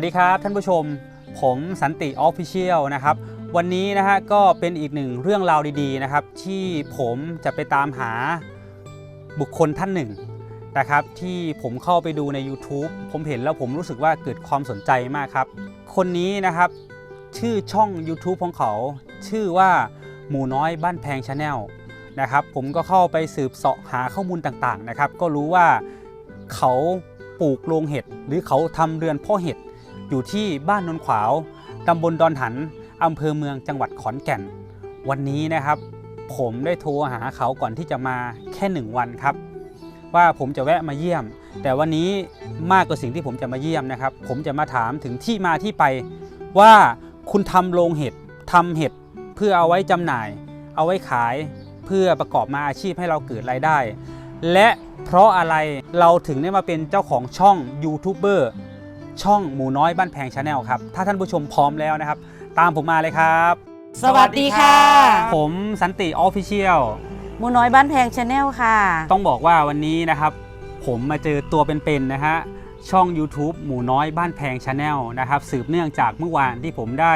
วัสดีครับท่านผู้ชม ผมสันติออฟฟิเชียลนะครับ วันนี้นะฮะก็เป็นอีกหนึ่งเรื่องราวดีๆนะครับ ที่ผมจะไปตามหาบุคคลท่านหนึ่งนะครับ ที่ผมเข้าไปดูใน YouTube ผมเห็นแล้วผมรู้สึกว่าเกิดความสนใจมากครับ คนนี้นะครับ ชื่อช่อง YouTube ของเขา ชื่อว่าหมูน้อยบ้านแพงชาแนลนะครับ ผมก็เข้าไปสืบเสาะหาข้อมูลต่างๆนะครับ ก็รู้ว่าเขาปลูกโรงเห็ดหรือเขาทำเรือนเพ่อเห็ด อยู่ที่บ้านนนขวาวตำบลดอนหันอำเภอเมืองจังหวัดขอนแก่น วันนี้นะครับ ผมได้โทรหาเขาก่อนที่จะมาแค่หนึ่งวันครับ ว่าผมจะแวะมาเยี่ยม แต่วันนี้มากกว่าสิ่งที่ผมจะมาเยี่ยมนะครับ ผมจะมาถามถึงที่มาที่ไป ว่าคุณทำโรงเห็ดทำเห็ดเพื่อเอาไว้จำหน่าย เอาไว้ขายเพื่อประกอบมาอาชีพให้เราเกิดรายได้ และเพราะอะไรเราถึงได้มาเป็นเจ้าของช่องยูทูบเบอร์ ช่องหมูน้อยบ้านแพงชาแนลครับถ้าท่านผู้ชมพร้อมแล้วนะครับ ตามผมมาเลยครับ สวัสดีค่ะ ผมสันติออฟฟิเชียลหมูน้อยบ้านแพงชาแนลค่ะ ต้องบอกว่าวันนี้นะครับ ผมมาเจอตัวเป็นๆนะฮะช่อง YouTube หมูน้อยบ้านแพงชาแนลนะครับสืบเนื่องจากเมื่อวานที่ผมได้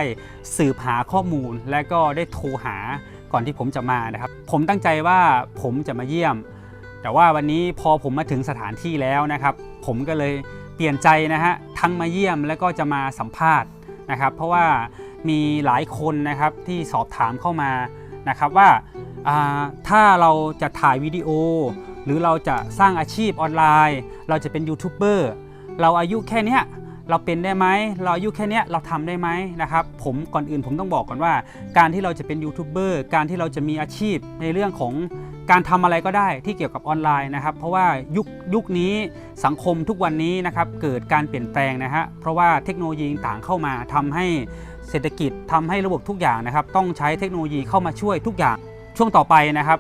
สืบหาข้อมูล และก็ได้โทรหาก่อนที่ผมจะมานะครับ ผมตั้งใจว่าผมจะมาเยี่ยม แต่ว่าวันนี้พอผมมาถึงสถานที่แล้วนะครับ ผมก็เลยเปลี่ยนใจนะฮะ ทั้งมาเยี่ยมแล้วก็จะมาสัมภาษณ์นะครับ เพราะว่ามีหลายคนนะครับที่สอบถามเข้ามานะครับว่าาถ้าเราจะถ่ายวิดีโอ หรือเราจะสร้างอาชีพออนไลน์ เราจะเป็นยูทูบเบอร์เราอายุแค่นี้เราเป็นได้ไหมเราอายุแค่นี้เราทำได้ไหมนะครับผมก่อนอื่นผมต้องบอกก่อนว่า การที่เราจะเป็นยูทูบเบอร์การที่เราจะมีอาชีพในเรื่องของ การทำอะไรก็ได้ที่เกี่ยวกับออนไลน์นะครับ เพราะว่ายุคยุคนี้สังคมทุกวันนี้นะครับเกิดการเปลี่ยนแปลงนะฮะเพราะว่าเทคโนโลยีต่างเข้ามาทำให้เศรษฐกิจทำให้ระบบทุกอย่างนะครับ ต้องใช้เทคโนโลยีเข้ามาช่วยทุกอย่างช่วงต่อไปนะครับ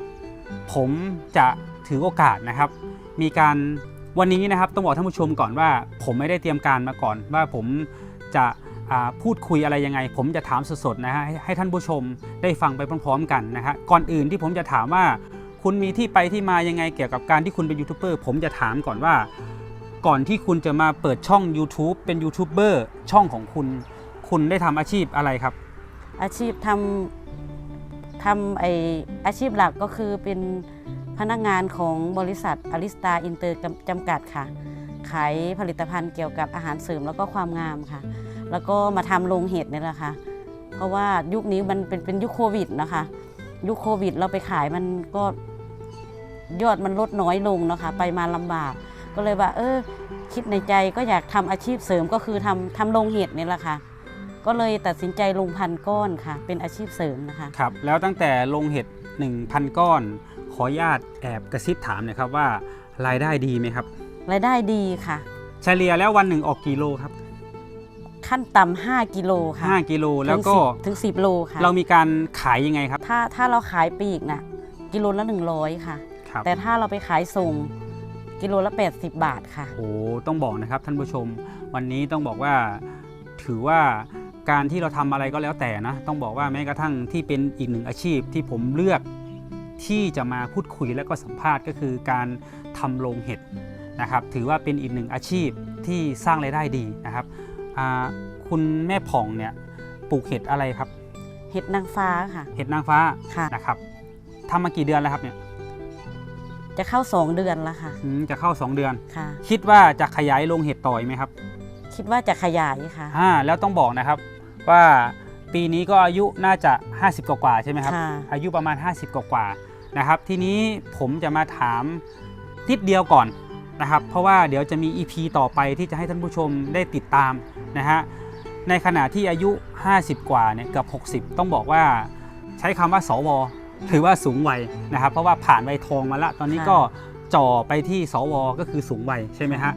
ผมจะถือโอกาสนะครับ มีการวันนี้นะครับต้องบอกท่านผู้ชมก่อนว่า ผมไม่ได้เตรียมการมาก่อน ว่าผมจะพูดคุยอะไรยังไง ผมจะถามสดๆนะฮะให้ให้ท่านผู้ชมได้ฟังไปพร้อมๆกันนะฮะก่อนอื่นที่ผมจะถามว่า คุณมีที่ไปที่มายังไงเกี่ยวกับการที่คุณเป็นยูทูบเบอร์ผมจะถามก่อนว่า ก่อนที่คุณจะมาเปิดช่อง YouTube เป็นยูทูบเบอร์ช่องของคุณ คุณได้ทำอาชีพอะไรครับ อาชีพทำทำไออาชีพหลักก็คือเป็นพนักงานของบริษัทอลิสตาอินเตอร์จำกัดค่ะ ขายผลิตภัณฑ์เกี่ยวกับอาหารเสริมแล้วก็ความงามค่ะ แล้วก็มาทำโรงเห็ดนี่แหละค่ะ เพราะว่ายุคนี้มันเป็นเป็นยุคโควิดนะคะ ยุคโควิดเราไปขายมันก็ ยอดมันลดน้อยลงเนาะคะไปมาลำบาก ก็เลยว่า เออ คิดในใจก็อยากทำอาชีพเสริมก็คือทำทำโรงเห็ดนี่แหละค่ะ ก็เลยตัดสินใจลงพันก้อนค่ะ เป็นอาชีพเสริมนะคะครับแล้วตั้งแต่ลงเห็ด1,000 ก้อน ขออนุญาตแอบกระซิบถามหนะครับว่ารายได้ดีไหมครับ รายได้ดีค่ะ เฉลี่ยแล้ววันหนึ่งออกกี่โลครับขั้นต่ำ5กิโลค่ะ5กิโลแล้วก็ถึง 10ถึง10โลค่ะ เรามีการขายยังไงครับ ถ้าถ้าเราขายปลีกนะกิโลละ 100 ค่ะ ครับแต่ถ้าเราไปขายส่งกิโลละ 80 บาทค่ะ โอ้ต้องบอกนะครับท่านผู้ชม วันนี้ต้องบอกว่าถือว่าการที่เราทำอะไรก็แล้วแต่นะต้องบอกว่าแม้กระทั่งที่เป็นอีกหนึ่งอาชีพที่ผมเลือกที่จะมาพูดคุยและก็สัมภาษณ์ก็คือการทำโรงเห็ดนะครับถือว่าเป็นอีกหนึ่งอาชีพที่สร้างรายได้ดีนะครับอ่าคุณแม่ผ่องเนี่ยปลูกเห็ดอะไรครับ เห็ดนางฟ้าค่ะ เห็ดนางฟ้าค่ะนะครับทำมากี่เดือนแล้วครับเนี่ย จะเข้า 2 เดือนแล้วค่ะ อืมจะเข้า 2 เดือน ค่ะ คิดว่าจะขยายโรงเห็ดต่ออีกไหมครับคิดว่าจะขยายค่ะ อ่าแล้วต้องบอกนะครับว่าปีนี้ก็อายุน่าจะ 50 กว่าๆใช่ไหมครับ ค่ะ อายุประมาณ 50 กว่าๆนะครับ ทีนี้ผมจะมาถามนิดเดียวก่อนนะครับ เพราะว่าเดี๋ยวจะมี EP ต่อไปที่จะให้ท่านผู้ชมได้ติดตามนะฮะ ในขณะที่อายุ 50 กว่าเนี่ยเกือบ60 ต้องบอกว่าใช้คำว่าสว ถือว่าสูงวัยนะครับ เพราะว่าผ่านวัยทองมาละ ตอนนี้ก็จ่อไปที่สวก็คือสูงวัยใช่ไหมฮะ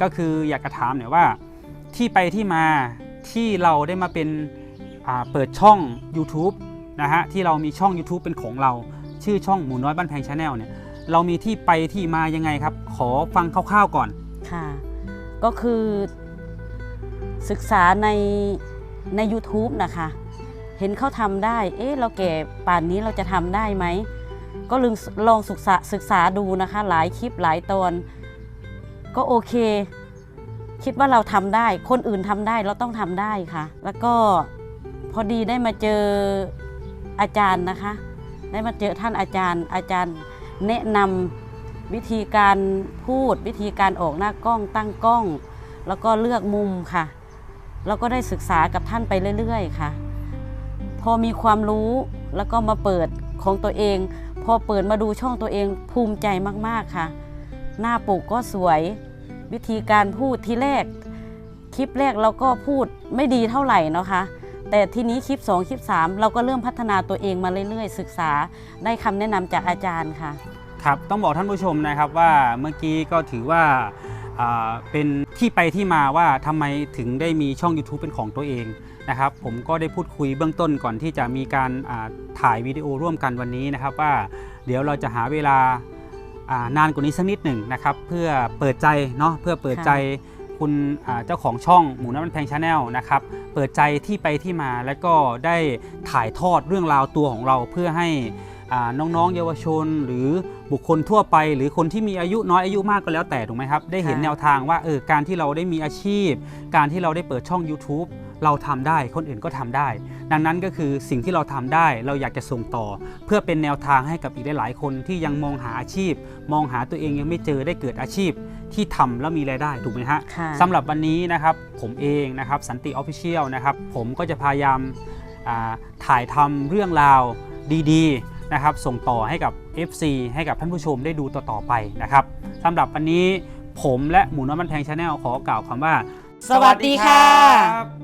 ก็คืออยากจะถามหน่อยว่า ที่ไปที่มาที่เราได้มาเป็นอ่าเปิดช่อง YouTube นะฮะที่เรามีช่อง YouTube เป็นของเรา ชื่อช่องหมูน้อยบ้านแพงชาแนลเนี่ยเรามีที่ไปที่มายังไงครับ ขอฟังคร่าวๆก่อนค่ะ ก็คือศึกษาในใน YouTube นะคะ เห็นเขาทำได้ เอ๊ะเราแก่ป่านนี้เราจะทำได้ไหม ก็ลองลองศึกษาศึกษาดูนะคะ หลายคลิปหลายตอน ก็โอเค คิดว่าเราทำได้ คนอื่นทำได้เราต้องทำได้ค่ะ แล้วก็พอดีได้มาเจออาจารย์นะคะ ได้มาเจอท่านอาจารย์ อาจารย์แนะนำวิธีการพูดวิธีการออกหน้ากล้องตั้งกล้อง แล้วก็เลือกมุมค่ะ แล้วก็ได้ศึกษากับท่านไปเรื่อย ๆ ค่ะ พอมีความรู้แล้วก็มาเปิดของตัวเอง พอเปิดมาดูช่องตัวเองภูมิใจมากๆค่ะ หน้าปกก็สวย วิธีการพูดที่แรก คลิปแรกเราก็พูดไม่ดีเท่าไหร่นะคะ แต่ทีนี้คลิป 2 คลิป 3 เราก็เริ่มพัฒนาตัวเองมาเรื่อยๆ ศึกษาได้คำแนะนำจากอาจารย์ค่ะ ครับ ต้องบอกท่านผู้ชมนะครับว่าเมื่อกี้ก็ถือว่า เป็นที่ไปที่มาว่าทำไมถึงได้มีช่อง YouTube เป็นของตัวเองนะครับผมก็ได้พูดคุยเบื้องต้นก่อนที่จะมีการถ่ายวิดีโอร่วมกันวันนี้นะครับ ว่าเดี๋ยวเราจะหาเวลาานานกว่านี้สักนิดหนึ่งนะครับ เพื่อเปิดใจเนาะเพื่อเปิดใจคุณเจ้าของช่องหมูน้ำมันแพงชาแนลนะครับเปิดใจที่ไปที่มาแล้วก็ได้ถ่ายทอดเรื่องราวตัวของเราเพื่อให้ น้องๆ เยาวชน หรือบุคคลทั่วไป หรือคนที่มีอายุน้อยอายุมากก็แล้วแต่ถูกไหมครับ ได้เห็นค่ะแนวทางว่าเออการที่เราได้มีอาชีพ การที่เราได้เปิดช่อง YouTube เราทำได้คนอื่นก็ทำได้ ดังนั้นก็คือสิ่งที่เราทำได้เราอยากจะส่งต่อ เพื่อเป็นแนวทางให้กับอีกหลายๆคนที่ยังมองหาอาชีพ มองหาตัวเองยังไม่เจอได้เกิดอาชีพที่ทำแล้วมีรายได้ถูกไหมฮะค่ะสำหรับวันนี้นะครับผมเองนะครับสันติออฟฟิเชียลนะครับผมก็จะพยายามอ่าถ่ายทำเรื่องราวดีๆ นะครับส่งต่อให้กับ FC ให้กับท่านผู้ชมได้ดูต่อๆไปนะครับสำหรับวันนี้ผมและหมูน้อยมันแพงชาแนลขอกล่าวคำว่า สวัสดีค่ะ